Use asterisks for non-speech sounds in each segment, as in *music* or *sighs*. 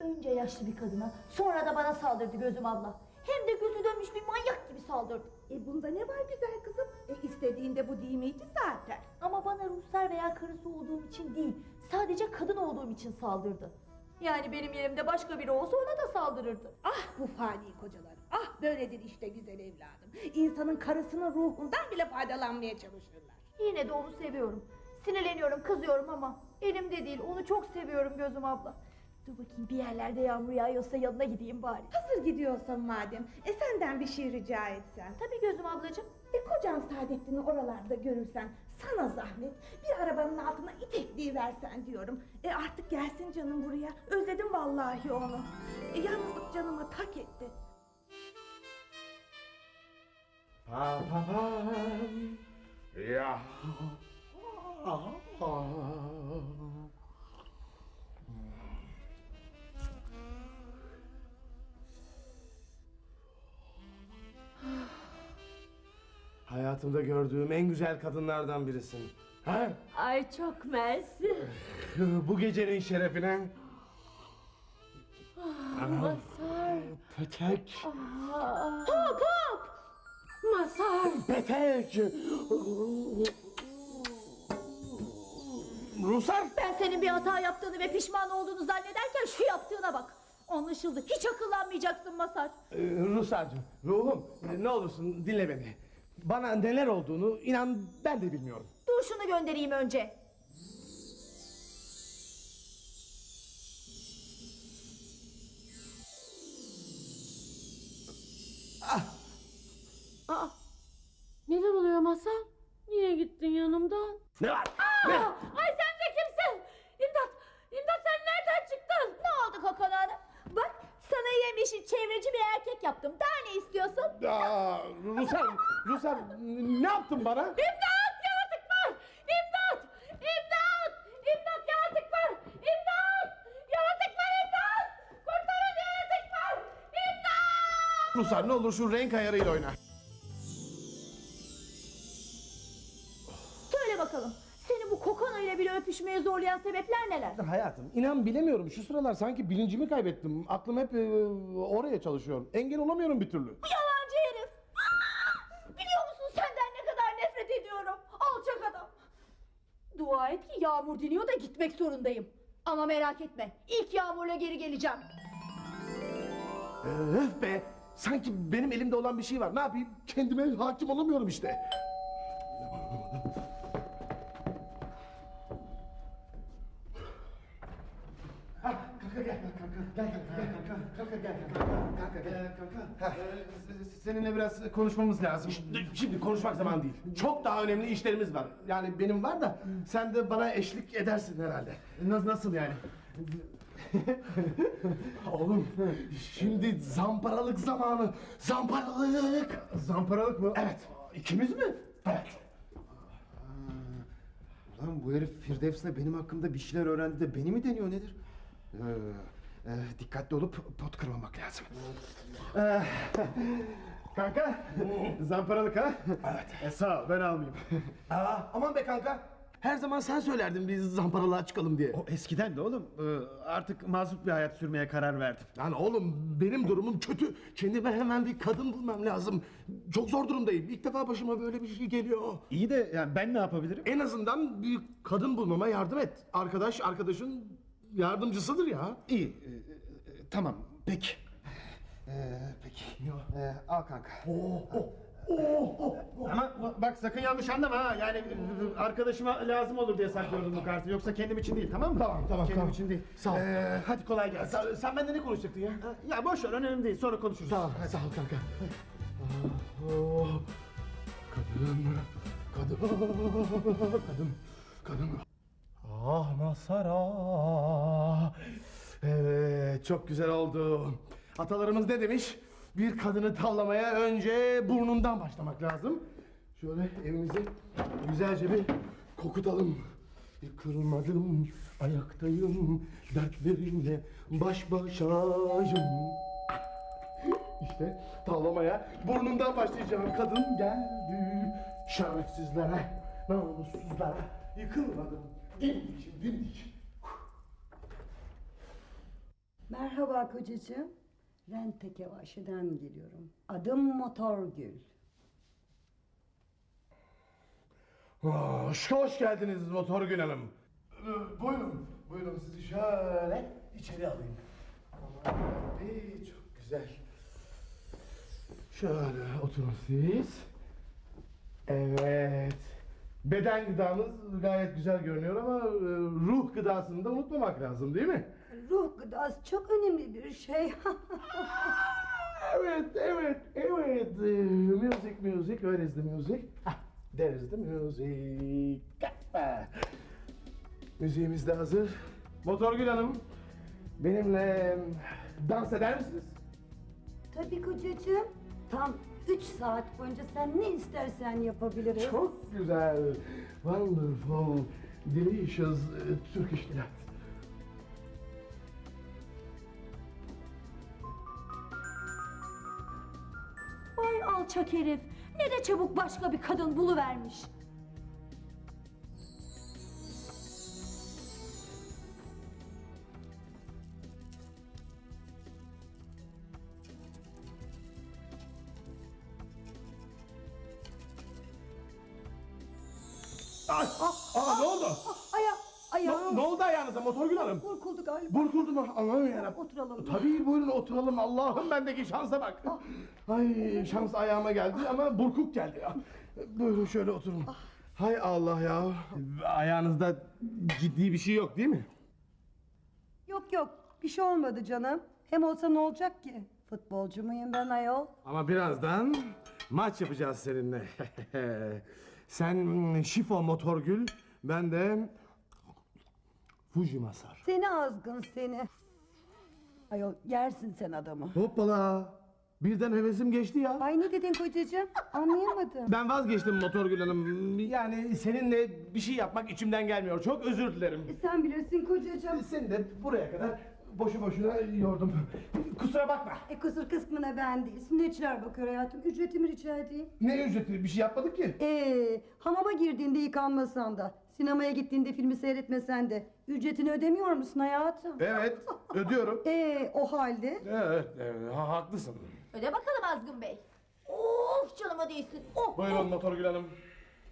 Önce yaşlı bir kadına, sonra da bana saldırdı gözüm abla. Hem de gözü dönmüş bir manyak gibi saldırdı. E bunda ne var güzel kızım? E istediğinde bu değil miydi zaten? Ama bana Ruslar veya karısı olduğum için değil, sadece kadın olduğum için saldırdı. Yani benim yerimde başka biri olsa ona da saldırırdı. Ah bu fani kocalar. Ah böyledir işte güzel evladım. İnsanın karısının ruhundan bile faydalanmaya çalışırlar. Yine de onu seviyorum. Sinirleniyorum, kızıyorum ama elimde değil. Onu çok seviyorum gözüm abla. Dur bakayım bir yerlerde yağmur yağıyorsa yanına gideyim bari. Hazır gidiyorsan madem, e senden bir şey rica etsem. Tabii gözüm ablacığım. E kocan Saadettin'i oralarda görürsen sana zahmet bir arabanın altına itekliği versen diyorum. E artık gelsin canım buraya. Özledim vallahi onu. E yalnızlık canıma tak etti. Pa pa pam. Ya. Hayatımda gördüğüm en güzel kadınlardan birisin. Ha? Ay çok mersi. Bu gecenin şerefine. Masar. Petek. Hop hop. Masar. Petek. Rusar. Ben senin bir hata yaptığını ve pişman olduğunu zannederken şu yaptığına bak. Anlaşıldı. Hiç akıllanmayacaksın Masar. Ee, Rusar'cığım, ruhum ne olursun dinle beni. Bana neler olduğunu inan ben de bilmiyorum. Dur şunu göndereyim önce. Aa. Neler oluyor Masar? Niye gittin yanımdan? Ne var? Aa, ay sen de kimsin? İmdat! İmdat sen nereden çıktın? Ne oldu Kokon Hanım? Bak yemişi çevreci bir erkek yaptım. Daha ne istiyorsun? Aa, Rusar, Rusar ne yaptın bana? İmdat! Yaratık var! İmdat! İmdat! İmdat yaratık var! İmdat! Yaratık var imdat! Kurtarın yaratık var! İmdat! Rusar ne olur şu renk ayarıyla oyna. Söyle bakalım. Bu bile öpüşmeye zorlayan sebepler neler? Hayatım inan bilemiyorum şu sıralar sanki bilincimi kaybettim. Aklım hep e, oraya çalışıyor. Engel olamıyorum bir türlü. Yalancı herif. Aa! Biliyor musun senden ne kadar nefret ediyorum? Alçak adam. Dua et ki yağmur diniyor da gitmek zorundayım. Ama merak etme. İlk yağmurla geri geleceğim. Öf be! Sanki benim elimde olan bir şey var. Ne yapayım? Kendime hakim olamıyorum işte. Gel, kanka, kanka, gel, kanka, kanka, gel, kanka. Ee, Seninle biraz konuşmamız lazım. Şimdi konuşmak zaman değil. Çok daha önemli işlerimiz var. Yani benim var da sen de bana eşlik edersin herhalde. Nasıl, nasıl yani? Oğlum, şimdi zamparalık zamanı. Zamparalık. Zamparalık mı? Evet. İkimiz mi? Evet. Lan bu herif Firdevs'le benim hakkımda bir şeyler öğrendi de beni mi deniyor nedir? Ee, e, dikkatli olup pot kırmamak lazım. Ee, kanka, zamparalık ha? Evet. E, sağ ol, ben almayayım. Aa, aman be kanka. Her zaman sen söylerdin biz zamparalığa çıkalım diye. o eskiden de oğlum. Ee, artık mazlum bir hayat sürmeye karar verdim. Yani oğlum benim durumum kötü. Kendime hemen bir kadın bulmam lazım. Çok zor durumdayım. İlk defa başıma böyle bir şey geliyor. İyi de yani ben ne yapabilirim? En azından bir kadın bulmama yardım et. Arkadaş arkadaşın yardımcısıdır ya. İyi, e, e, tamam, peki. Ee, *sighs* peki. Ee, al kanka. Ama bak sakın yanlış anlama ha. Yani e, arkadaşıma lazım olur diye saklıyordum bu kartı. Yoksa kendim için değil tamam mı? Tamam, tamam, Kendim tamam. için değil. Sağ ol. Ee, hadi kolay gelsin. Sen, sen benden ne konuşacaktın ya? Ya boş ver önemli değil. Sonra konuşuruz. Tamam, sağ ol kanka. Oh, kadın, kadın, kadın, kadın. Ah Masar ah. Evet, çok güzel oldu. Atalarımız ne demiş? Bir kadını tavlamaya önce burnundan başlamak lazım. Şöyle evimizi güzelce bir kokutalım. Kırılmadım, ayaktayım, dertlerimle baş başayım. İşte tavlamaya burnundan başlayacağım. Kadın geldi şerefsizlere, namussuzlara yıkılmadım. Dimdik, dimdik. Merhaba kocacığım. Rente Kevaşi'den geliyorum. Adım Motorgül. Hoş, hoş geldiniz Motorgül Hanım. Ee, Buyurun, buyurun sizi şöyle içeri alayım. İyi, çok güzel. Şöyle oturun siz. Evet. Beden gıdamız gayet güzel görünüyor ama e, ruh gıdasını da unutmamak lazım değil mi? Ruh gıdası çok önemli bir şey. *laughs* Evet, evet, evet. Ee, Music, music, where is the music? Ah, there is the music. Müziğimiz de hazır. Motorgül Hanım, benimle dans eder misiniz? Tabii kocacığım. Tam üç saat boyunca sen ne istersen yapabiliriz. Çok güzel. Wonderful, delicious e, Turkish delight. Vay alçak herif. Ne de çabuk başka bir kadın buluvermiş. Ay, aa, ne oldu? Aya, Ne, ayağım. ne oldu ayağınıza Motorgül Hanım? Burkuldu galiba. Burkuldu mu? Allah'ım yarabbim. Oturalım. Tabii buyurun oturalım. Allah'ım bendeki şansa bak. Ay şans ayağıma geldi ama burkuk geldi ya. Buyurun şöyle oturun. Hay Allah ya. Ayağınızda ciddi bir şey yok değil mi? Yok yok bir şey olmadı canım. Hem olsa ne olacak ki? Futbolcu muyum ben ayol? Ama birazdan maç yapacağız seninle. *laughs* Sen mm, şifo motorgül, ben de Fuji Masar. Seni azgın seni. Ayol yersin sen adamı. Hoppala. Birden hevesim geçti ya. Ay ne dedin kocacığım? Anlayamadım. Ben vazgeçtim Motorgül Hanım. Yani seninle bir şey yapmak içimden gelmiyor. Çok özür dilerim. E, Sen bilirsin kocacığım. Seni de buraya kadar boşu boşuna yordum. *laughs* Kusura bakma. E kusur kısmına ben değil. Sünnetçiler bakıyor hayatım. Ücretimi rica edeyim. Ne ücreti? Bir şey yapmadık ki. Ee, hamama girdiğinde yıkanmasan da, sinemaya gittiğinde filmi seyretmesen de ücretini ödemiyor musun hayatım? Evet, ödüyorum. Ee, o halde Evet, evet ha, haklısın. Öde bakalım Azgın Bey. Of canıma değsin. Oh. Buyurun Motorgül Hanım.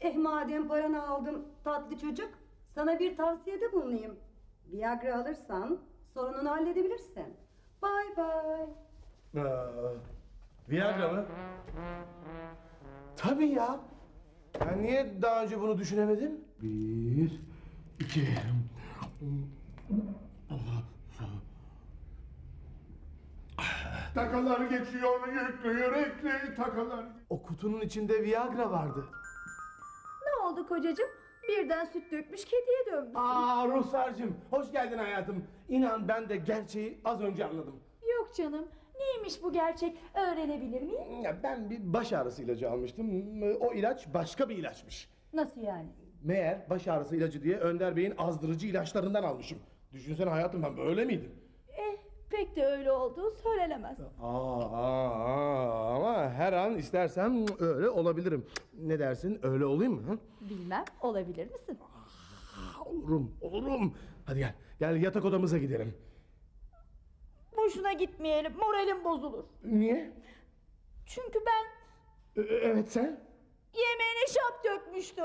eh madem paranı aldım tatlı çocuk, sana bir tavsiyede bulunayım. Viagra alırsan sorununu halledebilirsin. Bye bye. Aa, Viagra mı? Tabii ya. Ben niye daha önce bunu düşünemedim? Bir, iki... Takalar geçiyor yüklü yürekli takalar. O kutunun içinde Viagra vardı. Ne oldu kocacığım? Birden süt dökmüş kediye dönmüş. Aa Ruhsar'cığım, hoş geldin hayatım. İnan ben de gerçeği az önce anladım. Yok canım. Neymiş bu gerçek? Öğrenebilir miyim? Ya ben bir baş ağrısı ilacı almıştım. O ilaç başka bir ilaçmış. Nasıl yani? Meğer baş ağrısı ilacı diye Önder Bey'in azdırıcı ilaçlarından almışım. Düşünsene hayatım ben böyle miydim? Pek de öyle olduğu söylenemez. Aa, aa, aa, ama her an istersem öyle olabilirim. Ne dersin öyle olayım mı? hı? Bilmem olabilir misin? Olurum, olurum. Hadi gel, gel yatak odamıza gidelim. Boşuna gitmeyelim moralim bozulur. Niye? Çünkü ben Ee, evet sen? yemeğine şap dökmüştüm.